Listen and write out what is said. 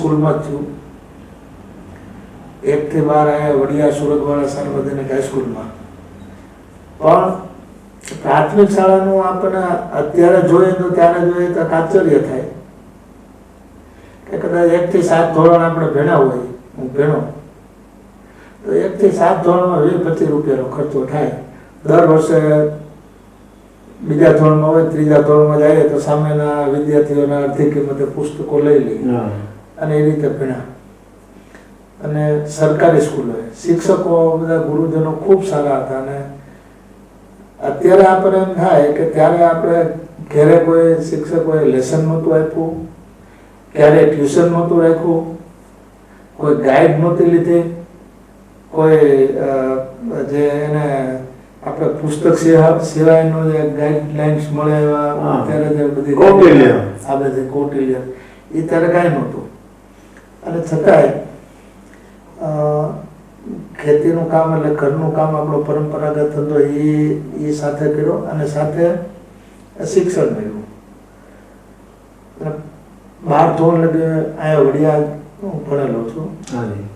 સ્કૂલમાં થયું એકથી બાર આવ્યા વડિયા સુરતવાળા સાર્વજનિક હાઈસ્કૂલમાં પણ પ્રાથમિક શાળાનું આપણને અત્યારે જોઈએ તો ત્યારે જોઈએ તો આશ્ચર્ય થાય. કે કદાચ એકથી સાત ધોરણ આપણે ભેણા હોય, હું ભેણો તો એકથી સાત ધોરણમાં વીસ પચીસ રૂપિયાનો ખર્ચો થાય. દર વર્ષે બીજા ધોરણમાં હોય, ત્રીજા ધોરણમાં જાય તો સામેના વિદ્યાર્થીઓના અડધી કિંમતે પુસ્તકો લઈ હા. અને એ રીતે ભણ્યા અને સરકારી સ્કૂલોએ શિક્ષકો બધા ગુરુજનો ખૂબ સારા હતા અને અત્યારે આપણે એમ થાય કે ત્યારે આપણે ઘરે કોઈ શિક્ષકોએ લેસન નહોતું આપ્યું ક્યારે ટ્યુશન નહોતું રાખ્યું કોઈ ગાઈડ નહોતી લીધી કોઈ જે એને આપણે પુસ્તક સિવાય સિવાયનું જે ગાઈડલાઇન્સ મળે એવા. અત્યારે જે બધી. આ બધી કોટિલિયન એ ત્યારે કાંઈ નહોતું અને છતાંય ખેતીનું કામ એટલે ઘરનું કામ આપણો પરંપરાગત ધંધો એ એ સાથે કર્યો અને સાથે શિક્ષણ મેળવ્યું અને બાર ધોરણ લગી અહીંયા વડિયા હું ભણેલો છું હાજી.